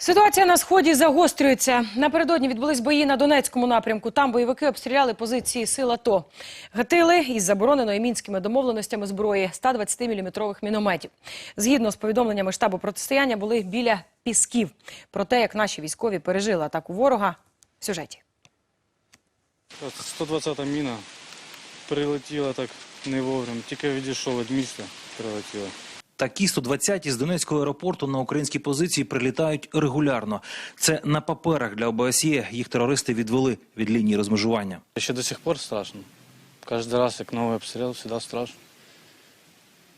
Ситуація на сході загострюється. Напередодні відбулись бої на Донецькому напрямку. Там бойовики обстріляли позиції сил АТО. Гатили із забороненої мінськими домовленостями зброї 120-мм мінометів. Згідно з повідомленнями штабу протистояння, були біля пісків. Про те, як наші військові пережили атаку ворога, в сюжеті. 120-та міна прилетіла так не вовремя. Тільки відійшов від міста, прилетіла. Такі 120 з Донецького аеропорту на українські позиції прилітають регулярно. Це на паперах для ОБСЄ. Їх терористи відвели від лінії розмежування. Ще до сих пор страшно. Кожен раз, як новий обстріл, завжди страшно.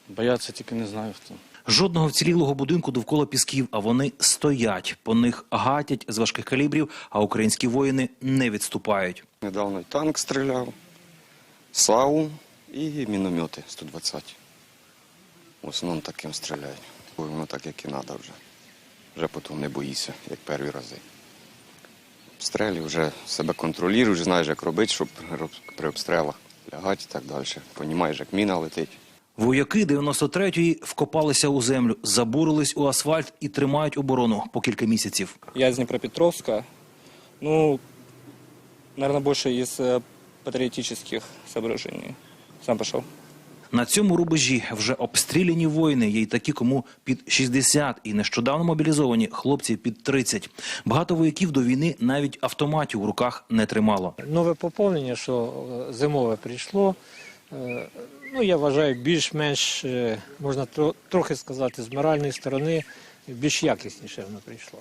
Бояться тільки не знаю хто. Жодного вцілілого будинку довкола пісків, а вони стоять. По них гатять з важких калібрів, а українські воїни не відступають. Недавно танк стріляв, САУ і міномети 120. В основному таким стріляють. Бо Воно так, як і треба вже. Вже потім не боїшся, як перші рази. Обстрелі вже себе контролюєш, вже знаєш, як робити, щоб при обстрілах лягати і так далі. Понімаєш, як міна летить. Вояки 93-ї вкопалися у землю, забурились у асфальт і тримають оборону по кілька місяців. Я из Днепропетровска. Ну, наверное, больше из э, патриотических соображений. Сам пошел. На цьому рубежі вже обстріляні воїни, є й такі, кому під 60 і нещодавно мобілізовані хлопці під 30. Багато вояків до війни навіть автоматів у руках не тримало. Нове поповнення, що е, зимове прийшло, е, ну я вважаю, більш-менш е, можна трохи сказати, з моральної сторони більш якісніше воно прийшло.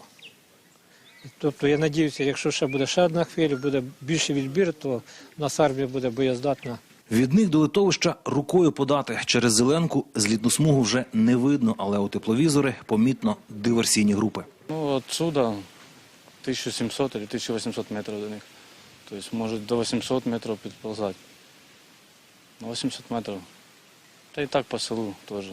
Тобто я надіюся, якщо ще буде ще одна хвиля, буде більший відбір, то в нас армія буде боєздатна. Від них до литовища рукою подати через зеленку злітну смугу вже не видно, але у тепловізори помітно диверсійні групи. Ну, отсюда 1700 или 1800 метрів до них. Тобто можуть до 800 метрів підползати. На 800 метрів. Та і так по селу теж.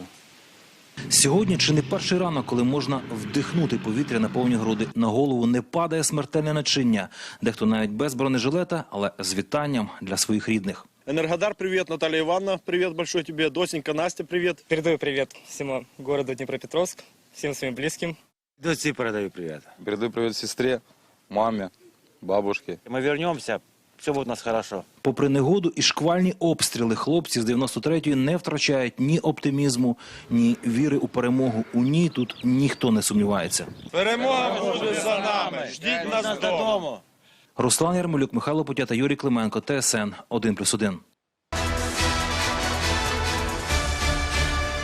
Сьогодні чи не перший ранок, коли можна вдихнути повітря на повні груди. На голову не падає смертельне начиння. Дехто навіть без бронежилета, але з вітанням для своїх рідних. Энергодар, привет. Наталья Ивановна, привет большой тебе. Досенька, Настя, привет. Передаю привет всему городу Днепропетровск, всем своим близким. Дочке передаю привет. Передаю привет сестре, маме, бабушке. Мы вернемся, все будет у нас хорошо. Попри негоду і шквальні обстріли, хлопці з 93-ї не втрачають ні оптимізму, ні віри у перемогу. У ній тут ніхто не сумнівається. Перемога буде за нами. Ждіть нас вдома. Руслан Ярмолюк, Михайло Путята, Юрій Клименко, ТСН 1+,1.